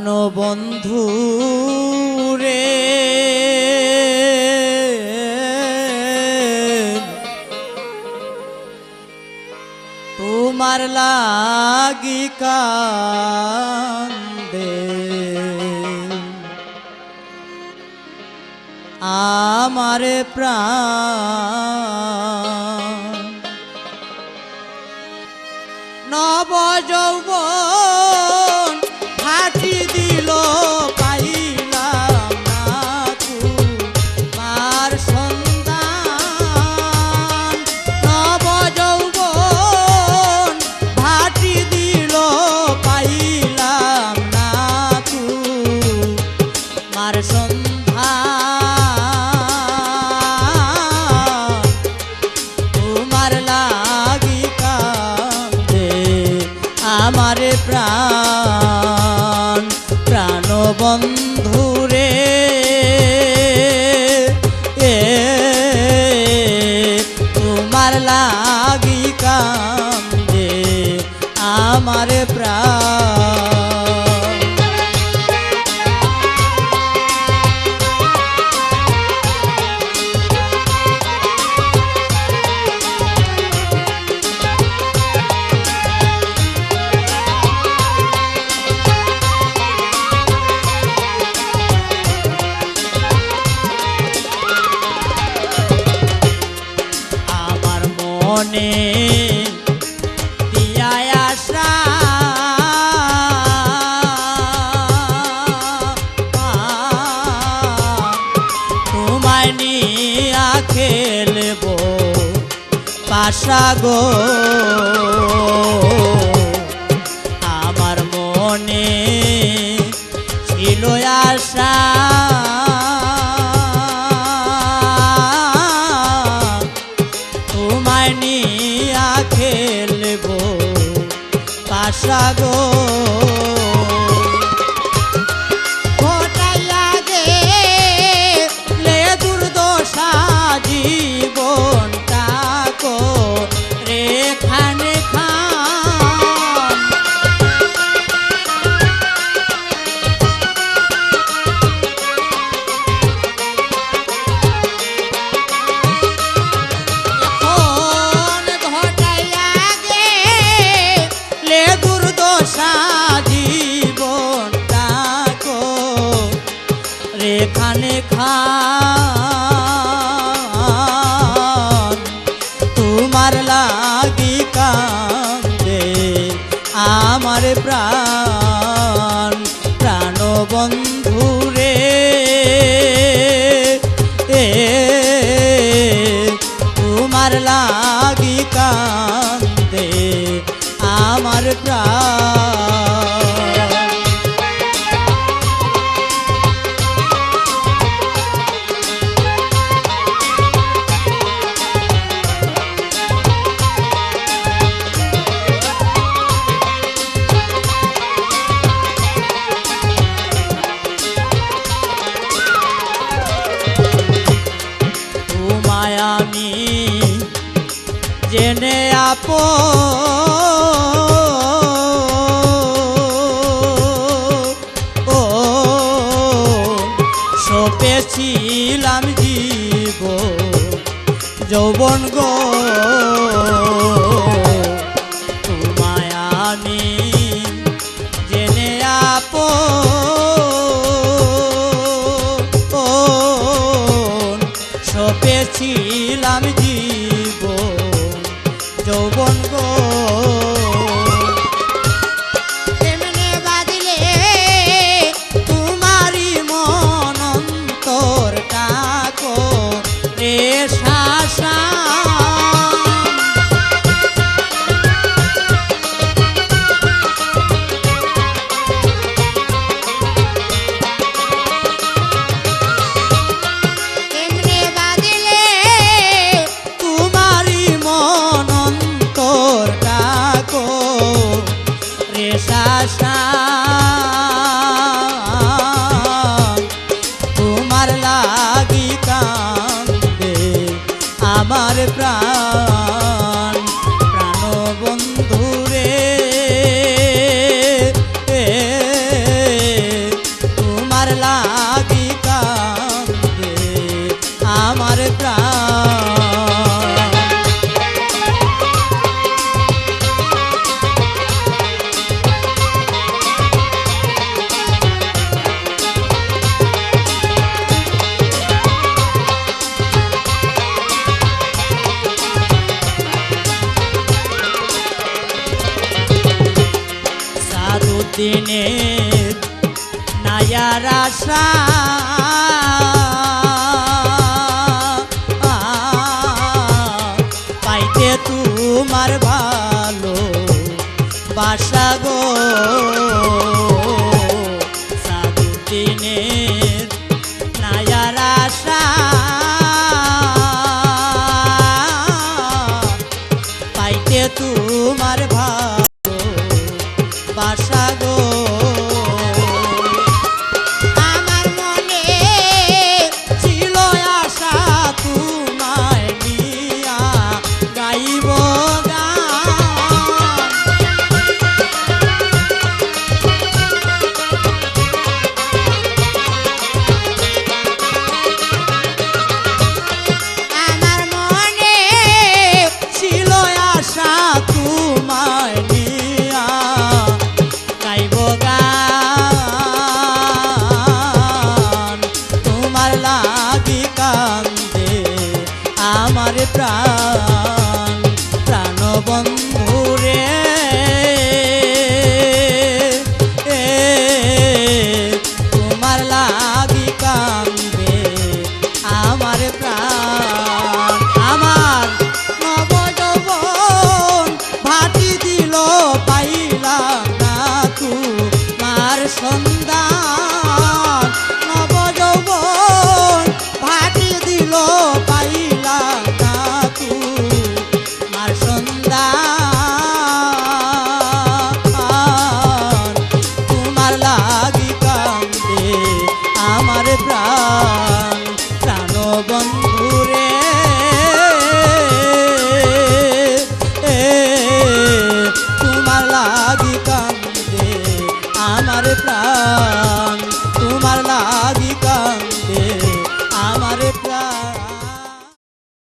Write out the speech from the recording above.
প্রাণ বন্ধু রে। তোমার লাগি কান্দে। আমার প্রাণ মার সন্ধান তোমার রে প্রাণ। প্রাণ মনে খেলব পাশা গো। খান। তোমার লাগি কান্দে আমার প্রাণ। প্রাণ বন্ধু রে এ, তোমার লাগি কান্দে আমার প্রাণ। আমি জেনে আপ। সপেছিলাম জীব যৌবন গো। তোমায় আমি জেনে আপ। সাধুদিনের নায়ার আশা। আমার প্রাণ।